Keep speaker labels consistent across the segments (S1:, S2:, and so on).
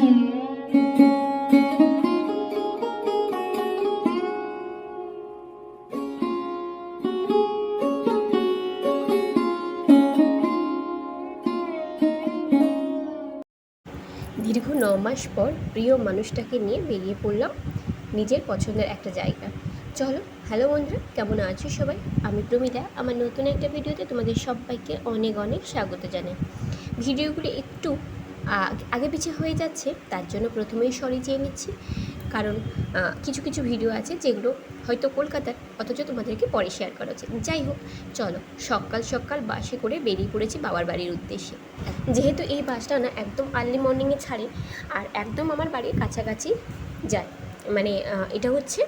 S1: দীর্ঘ ন মাস পর প্রিয় মানুষটাকে নিয়ে বেরিয়ে পড়লাম নিজের পছন্দের একটা জায়গা। চলো হ্যালো বন্ধুরা, কেমন আছো সবাই? আমি প্রমিলা আমার নতুন একটা ভিডিওতে তোমাদের সবাইকে অনেক অনেক স্বাগত জানাই। ভিডিওগুলি একটু আগ- পিছিয়ে হয়ে যাচ্ছে, তার জন্য প্রথমেই সরি চেয়ে নিচ্ছি। কারণ কিছু কিছু ভিডিও আছে যেগুলো হয়তো কলকাতার, অথচ তোমাদেরকে পরে শেয়ার করা উচিত। যাই হোক, চলো, সকাল সকাল বাসে করে বেরিয়ে পড়েছি বাবার বাড়ির উদ্দেশ্যে। যেহেতু এই বাসটা না একদম আর্লি মর্নিংয়ে ছাড়ে, আর একদম আমার বাড়ির কাছাকাছি যায়। মানে এটা হচ্ছে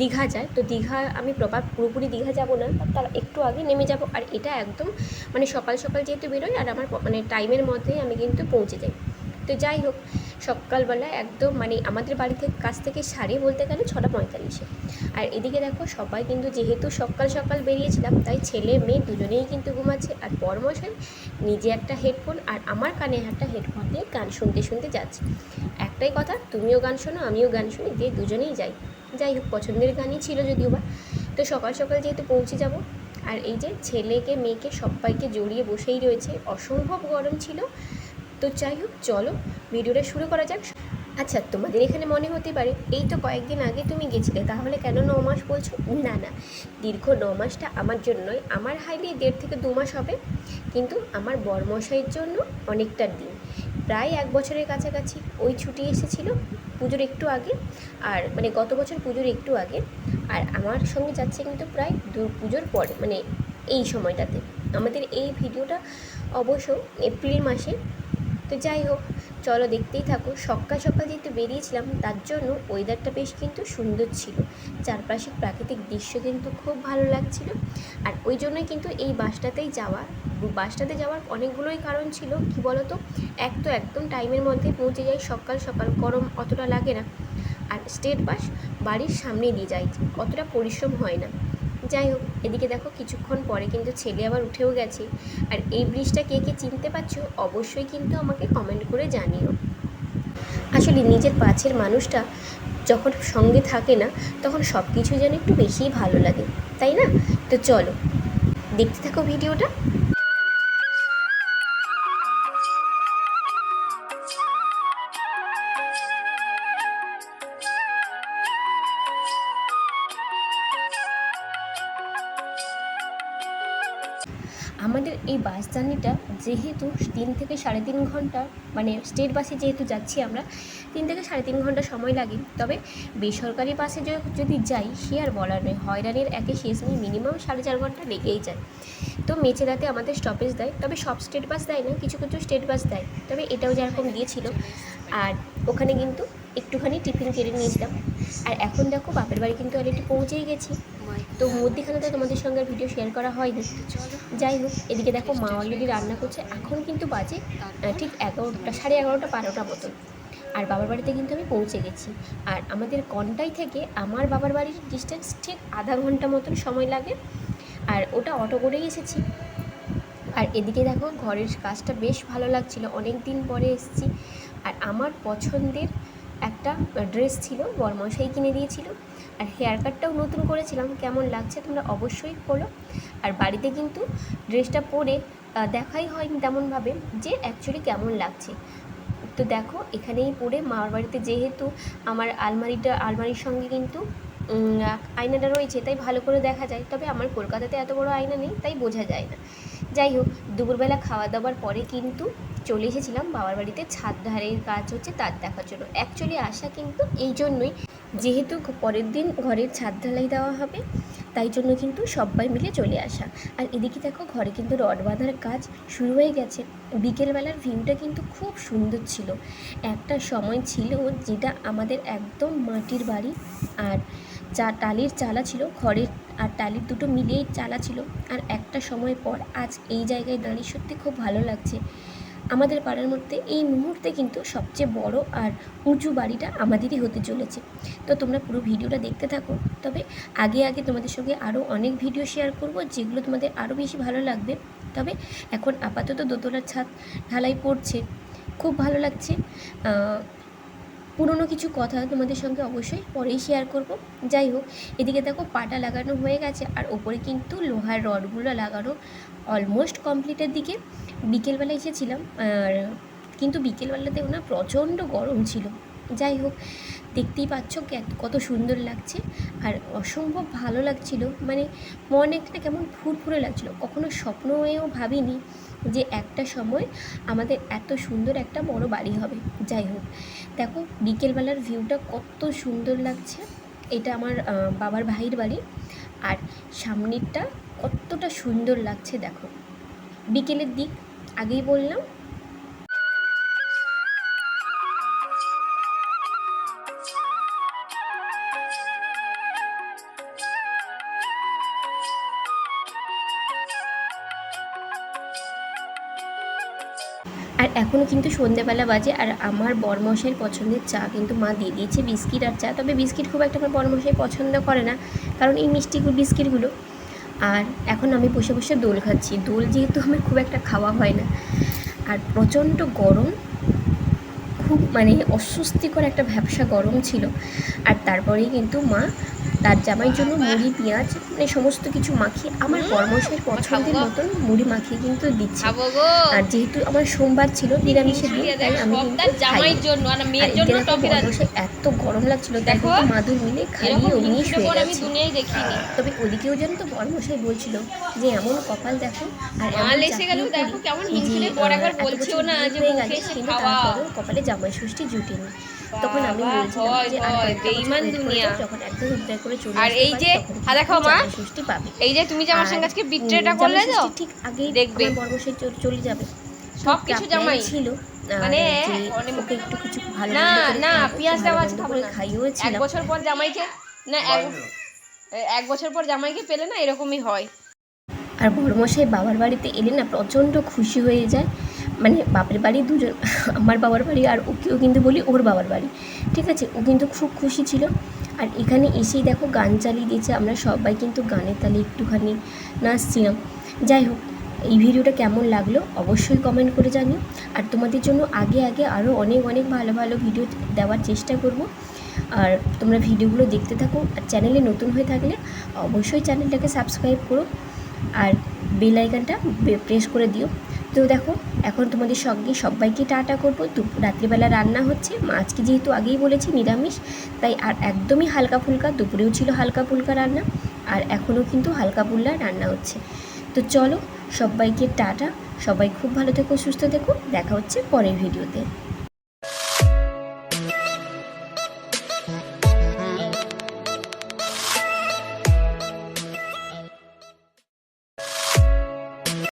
S1: দীঘা যায়। তো দীঘা, আমি প্রপার পুরোপুরি দীঘা যাব না তার একটু আগে নেমে যাব। আর এটা একদম মানে সকাল সকাল যেহেতু বেরোয় আর আমার মানে টাইমের মধ্যেই আমি কিন্তু পৌঁছে যাই। তো যাই হোক সকালবেলা একদম মানে আমাদের বাড়ি থেকে কাছ থেকে সারে বলতে গেলে ছটা পঁয়তাল্লিশে। আর এদিকে দেখো সবাই কিন্তু যেহেতু সকাল সকাল বেরিয়েছিলাম, তাই ছেলে মেয়ে দুজনেই কিন্তু ঘুমাচ্ছে। আর বরমশাই নিজে একটা হেডফোন আর আমার কানে একটা হেডফোন দিয়ে গান শুনতে শুনতে যাচ্ছে। একটাই কথা, তুমিও গান শোনো, আমিও গান শুনি দিয়ে দুজনেই যাই। যাই হোক, পছন্দের গানই ছিল যদিও বা। তো সকাল সকাল যেহেতু পৌঁছে যাব, আর এই যে ছেলেকে, মেয়েকে সবাইকে জড়িয়ে বসেই রয়েছে, অসম্ভব গরম ছিল। তো যাই হোক, চলো, ভিডিওটা শুরু করা যাক। আচ্ছা তোমাদের এখানে মনে হতে পারে, এই তো কয়েকদিন আগে তুমি গেছিলে, তাহলে কেন ন মাস বলছো? না না, দীর্ঘ ন মাসটা আমার জন্যই, আমার হাইলি দেড় থেকে দু মাস হবে। কিন্তু আমার বরমশাইয়ের জন্য অনেকটা দিন, প্রায় এক বছরের কাছাকাছি। ওই ছুটি এসেছিল পুজোর একটু আগে, আর মানে গত বছর পুজোর একটু আগে, আর আমার সঙ্গে যাচ্ছে কিন্তু প্রায় দু পুজোর পরে মানে এই সময়টাতে। আমাদের এই ভিডিওটা অবশ্য এপ্রিল মাসে তো যাই হোক, চলো দেখতেই থাকো। সকাল সকাল যেহেতু বেরিয়েছিলাম, তার জন্য ওয়েদারটা বেশ কিন্তু সুন্দর ছিল। চারপাশের প্রাকৃতিক দৃশ্য কিন্তু খুব ভালো লাগছিল। আর ওই জন্যই কিন্তু এই বাসটাতেই যাওয়া। বাসটাতে যাওয়ার অনেকগুলোই কারণ ছিল। কি বলতো? এক তো একদম টাইমের মধ্যে পৌঁছে যাই, সকাল সকাল গরম অতটা লাগে না। আর স্টেট বাস বাড়ির সামনে দিয়ে যায়, অতটা পরিশ্রম হয় না। যাই হোক এদিকে দেখো কিছুক্ষণ পরে কিন্তু ছেলে আবার উঠেও গেছে। আর এই ব্রিজটা কে কে চিনতে পারছ অবশ্যই কিন্তু আমাকে কমেন্ট করে জানিও। আসলে নিজের পাশের মানুষটা যখন সঙ্গে থাকে না, তখন সব কিছু যেন একটু বেশিই ভালো লাগে, তাই না? তো চলো, দেখতে থাকো ভিডিওটা। আমাদের এই বাস জার্নিটা যেহেতু তিন থেকে সাড়ে তিন ঘণ্টা মানে স্টেট বাসে যেহেতু যাচ্ছি আমরা, তিন থেকে সাড়ে তিন ঘণ্টা সময় লাগে। তবে বেসরকারি বাসে যদি যাই, সে আর বলার নেই হয়রানির একে শেষ নেই মিনিমাম সাড়ে চার ঘণ্টা লেগেই যায়। তো মেচেদাতে আমাদের স্টপেজ দেয়। তবে সব স্টেট বাস দেয় না, কিছু কিছু স্টেট বাস দেয়। তবে এটাও যেরকম দিয়েছিল। আর ওখানে কিন্তু একটুখানি টিফিন কেড়ে নিয়েছিলাম। আর এখন দেখো, বাপের বাড়ি কিন্তু অলরেডি পৌঁছেই গেছি। তো মধ্যেখানে তো তোমাদের সঙ্গে ভিডিও শেয়ার করা হয়নি। যাই হোক, এদিকে দেখো মা অলরেডি রান্না করছে। এখন কিন্তু বাজে ঠিক এগারোটা, সাড়ে এগারোটা বারোটা মতন। আর বাবার বাড়িতে কিন্তু আমি পৌঁছে গেছি। আর আমাদের কনটাই থেকে আমার বাবার বাড়ির ডিস্টেন্স ঠিক আধা ঘণ্টা মতন সময় লাগে। আর ওটা অটো করেই এসেছি। আর এদিকে দেখো, ঘরের কাজটা বেশ ভালো লাগছিল। অনেক দিন পরে এসেছি। আর আমার পছন্দের একটা ড্রেস ছিল, বরমশাই কিনে দিয়েছিল। আর হেয়ার কাটটাও নতুন করেছিলাম, কেমন লাগছে তোমরা অবশ্যই বলো। আর বাড়িতে কিন্তু ড্রেসটা পরে দেখাই হয়নি তেমনভাবে যে অ্যাকচুয়ালি কেমন লাগছে। তো দেখো, এখানেই পরে মামার বাড়িতে যেহেতু আমার আলমারিটা, আলমারির সঙ্গে কিন্তু আয়নাটা রয়েছে, তাই ভালো করে দেখা যায়। তবে আমার কলকাতাতে এত বড় আয়না নেই, তাই বোঝা যায় না। যাই হোক, দুপুরবেলা খাওয়া দাওয়ার পরে কিন্তু চলে এসেছিলাম বাবার বাড়িতে। ছাদ ধারের কাজ হচ্ছে তার দেখার জন্য। অ্যাকচুয়ালি আসা কিন্তু এই জন্যই, যেহেতু পরের দিন ঘরের ছাদ ঢালাই দেওয়া হবে, তাই জন্য কিন্তু সবাই মিলে চলে আসা। আর এদিকে দেখো, ঘরে কিন্তু রড বাঁধার কাজ শুরু হয়ে গেছে। বিকেলবেলার ভিউটা কিন্তু খুব সুন্দর ছিল। একটা সময় ছিল যেটা আমাদের একদম মাটির বাড়ি আর চা, টালির চালা ছিল খড়ের, আর টালির দুটো মিলিয়েই চালা ছিল। আর একটা সময় পর আজ এই জায়গায় দাঁড়িয়ে সত্যি খুব ভালো লাগছে। আমাদের পাড়ার মধ্যে এই মুহূর্তে কিন্তু সবচেয়ে বড় আর উঁচু বাড়িটা আমাদেরই হতে চলেছে। তো তোমরা পুরো ভিডিওটা দেখতে থাকো। তবে আগে আগে তোমাদের সঙ্গে আরও অনেক ভিডিও শেয়ার করব, যেগুলো তোমাদের আরও বেশি ভালো লাগবে। তবে এখন আপাতত দোতলার ছাদ ঢালাই পড়ছে। খুব ভালো লাগছে। পুরনো কিছু কথা তোমাদের সঙ্গে অবশ্যই পরেই শেয়ার করব। যাই হোক, এদিকে দেখো পাটা লাগানো হয়ে গেছে, আর ওপরে কিন্তু লোহার রডগুলো লাগানো অলমোস্ট কমপ্লিটের দিকে। বিকেলবেলা এসেছিলাম, আর কিন্তু বিকেলবেলাতেও না প্রচণ্ড গরম ছিল। যাই হোক দেখতেই পাচ্ছ কত সুন্দর লাগছে। আর অসম্ভব ভালো লাগছিল। মানে মনে একটা কেমন ফুরফুরে লাগছিল। কখনো স্বপ্ন স্বপ্নেও ভাবিনি যে একটা সময় আমাদের এত সুন্দর একটা বড় বাড়ি হবে। যাই হোক, দেখো বিকেলবেলার ভিউটা কত সুন্দর লাগছে। এটা আমার বাবার ভাইয়ের বাড়ি। আর সামনেরটা কতটা সুন্দর লাগছে দেখো। বিকেলের দিক আগেই বললাম আর এখনও কিন্তু সন্ধেবেলা বাজে আর আমার বরমশাইয়ের পছন্দের চা কিন্তু মা দিয়ে দিয়েছে বিস্কিট আর চা। তবে বিস্কিট খুব একটা আমার বরমশাই পছন্দ করে না, কারণ এই মিষ্টি বিস্কিটগুলো। আর এখন আমি বসে বসে দোল খাচ্ছি। দোল যেহেতু আমার খুব একটা খাওয়া হয় না। আর প্রচণ্ড গরম, খুব মানে অস্বস্তিকর একটা ভ্যাবসা গরম ছিল। আর তারপরেই কিন্তু মা তার জামাইয়ের জন্য মুড়ি পেঁয়াজ মানে সমস্ত কিছু মাখিয়ে আমার বরমশাইয়ের পছন্দের মতন মুড়ি মাখিয়ে কিন্তু দিচ্ছে। আর যেহেতু আমার সোমবার ছিল নিরামিষের দিন তাই আমি কিন্তু এত গরম লাগছিল
S2: দেখো,
S1: মাদুর মিলে খালি
S2: এরকম
S1: অমনি শুয়ে গেছে।
S2: দেখিনি।
S1: তবে ওদিকেও যেন তো বরমশাই বলছিল যে এমন কপাল দেখো আর এমন
S2: কেমন বলছেও না যে
S1: কপালে জামাই ষষ্ঠী জুটেনি। তখন আমি বলছিলাম যে আর
S2: ভয়,
S1: কয়েকটা
S2: বেঈমান দুনিয়া।
S1: যখন একদম উদ্ধার করে চলে
S2: আর এই যে,
S1: তখন
S2: হা দেখো মা।
S1: পাবে।
S2: এই যে তুমি যে আমার সঙ্গে আজকে বিট্রেটা করলে তো
S1: ঠিক আগেই
S2: দেখবে।
S1: চলে যাবে।
S2: সব কিছু জামাই।
S1: ছিল।
S2: মানে
S1: ওকে একটু কিছু ভালো
S2: না, না, পেঁয়াজ দেওয়া খাব এক বছর পর জামাইকে না এক এক বছর পর জামাইকে পেলে না এরকমই হয়।
S1: আর বড়মশাই বাবার বাড়িতে এলে না প্রচণ্ড খুশি হয়ে যায়। মানে বাপের বাড়ি দুজন, আমার বাবার বাড়ি আর ওকেও কিন্তু বলি ওর বাবার বাড়ি। ঠিক আছে? ও কিন্তু খুব খুশি ছিল। আর এখানে এসেই দেখো গান চালিয়ে দিয়েছে, আমরা সবাই কিন্তু গানের তালে একটুখানি নাচছিলাম। যাই হোক, এই ভিডিওটা কেমন লাগল অবশ্যই কমেন্ট করে জানিও। আর তোমাদের জন্য আগে আগে আরও অনেক অনেক ভালো ভালো ভিডিও দেওয়ার চেষ্টা করব। আর তোমরা ভিডিওগুলো দেখতে থাকো আর চ্যানেলে নতুন হয়ে থাকলে অবশ্যই চ্যানেলটাকে সাবস্ক্রাইব করো। আর বেল আইকনটা প্রেস করে দিও। তো দেখো, এখন তোমাদের সঙ্গে সবাইকে টাটা করব। দুপুর রাত্রিবেলা রান্না হচ্ছে। মাছকে যেহেতু আগেই বলেছি নিরামিষ, তাই আর একদমই হালকা ফুলকা, দুপুরেও ছিল হালকা ফুলকা রান্না, আর এখনও কিন্তু হালকা ফুল্লা রান্না হচ্ছে। তো চলো, সবাইকে টাটা, সবাই খুব ভালো থেকো, সুস্থ থেকো, দেখা হচ্ছে পরের ভিডিওতে।